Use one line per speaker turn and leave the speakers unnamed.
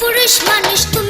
পুরুষ মানুষ তুমি